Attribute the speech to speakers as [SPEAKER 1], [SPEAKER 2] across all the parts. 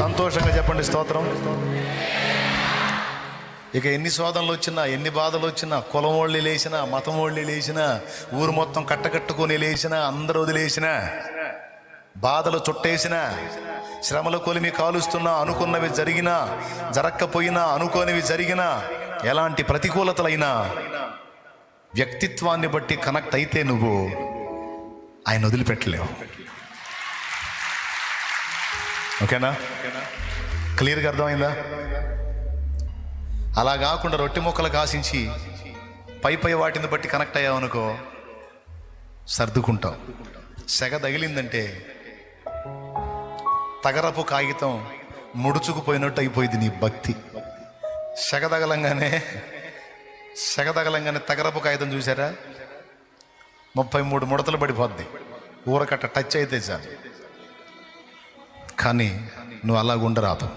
[SPEAKER 1] సంతోషంగా చెప్పండి స్తోత్రం. ఇక ఎన్ని శోధనలు వచ్చినా ఎన్ని బాధలు వచ్చినా కులం వాళ్ళు లేచినా మతం వాళ్ళు లేచినా ఊరు మొత్తం కట్టకట్టుకొని లేచినా అందరూ వదిలేసినా బాధలు చుట్టేసినా శ్రమల కొలిమి కాలుస్తున్నా అనుకున్నవి జరిగినా జరక్కపోయినా అనుకోనివి జరిగినా ఎలాంటి ప్రతికూలతలైనా వ్యక్తిత్వాన్ని బట్టి కనెక్ట్ అయితే నువ్వు ఆయన వదిలిపెట్టలేవు. ఓకేనా? క్లియర్గా అర్థమైందా? అలా కాకుండా రొట్టె ముక్కలు కాసించి పై పై వాటిని బట్టి కనెక్ట్ అయ్యావనుకో సర్దుకుంటావు. సెగ తగిలిందంటే తగరపు కాగితం ముడుచుకుపోయినట్టు అయిపోయింది నీ భక్తి. సెగ తగలంగానే సెగ తగలంగానే తగరపు కాగితం చూసారా? ముప్పై మూడు ముడతలు పడిపోద్ది. ఊరకట్ట టచ్ అయితే చాలు. కానీ నువ్వు అలాగ ఉండరాదు.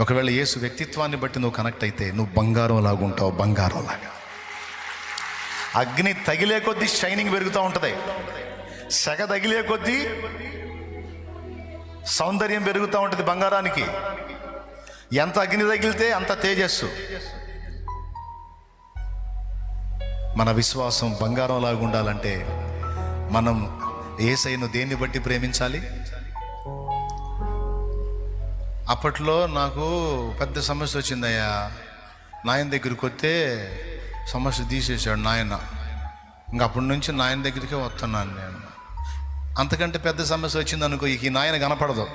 [SPEAKER 1] ఒకవేళ యేసు వ్యక్తిత్వాన్ని బట్టి నువ్వు కనెక్ట్ అయితే నువ్వు బంగారం లాగుంటావు బంగారం లాగా. అగ్ని తగిలే కొద్దీ షైనింగ్ పెరుగుతూ ఉంటుంది. సెగ తగిలే కొద్దీ సౌందర్యం పెరుగుతూ ఉంటుంది బంగారానికి. ఎంత అగ్ని తగిలితే అంత తేజస్సు. మన విశ్వాసం బంగారం లాగా ఉండాలంటే మనం ఏసైను దేన్ని బట్టి ప్రేమించాలి? అప్పట్లో నాకు పెద్ద సమస్య వచ్చిందయ్యా. నాయన దగ్గరికి వస్తే సమస్య తీసేశాడు నాయన. ఇంక అప్పటి నుంచి నాయన దగ్గరికే వస్తున్నాను నేను. అంతకంటే పెద్ద సమస్య వచ్చింది అనుకో ఇక ఈ నాయన కనపడదు.